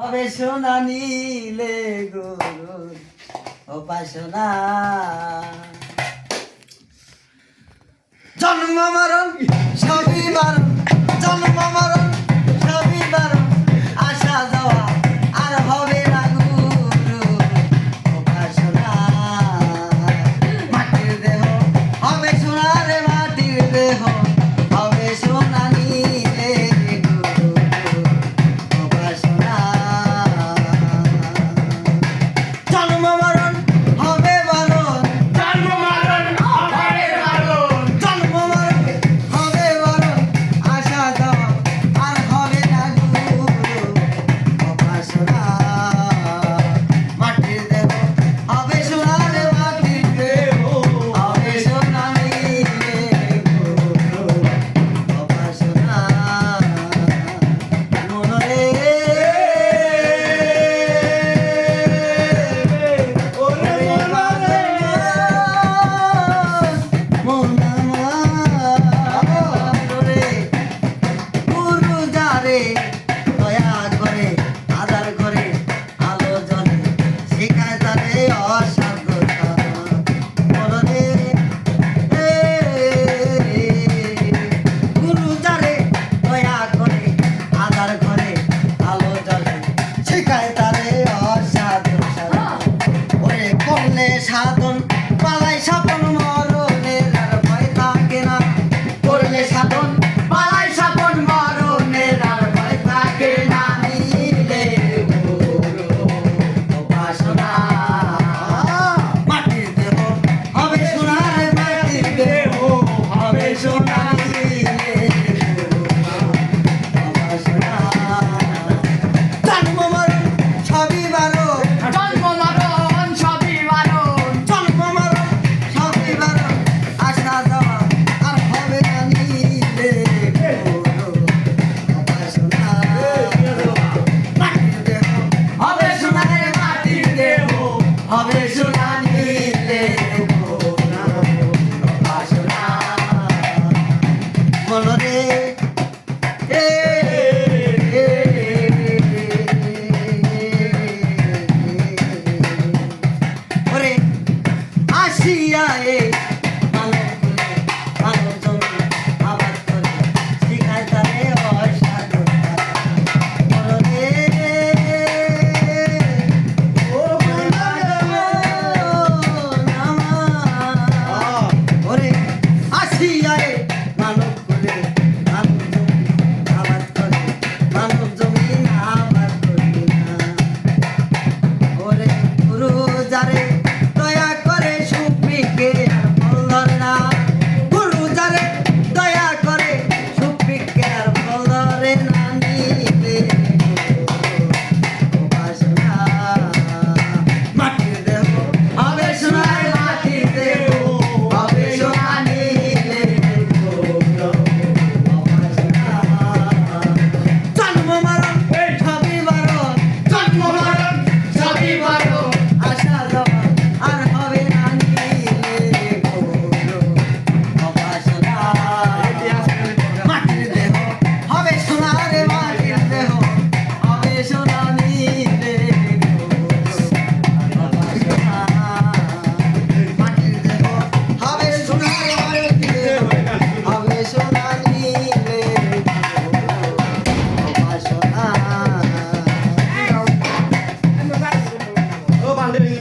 হবে সোনা নীলে গরুর উপাসনা জন্ম মরণ সবই মরণ জন্ম মরণ। morena.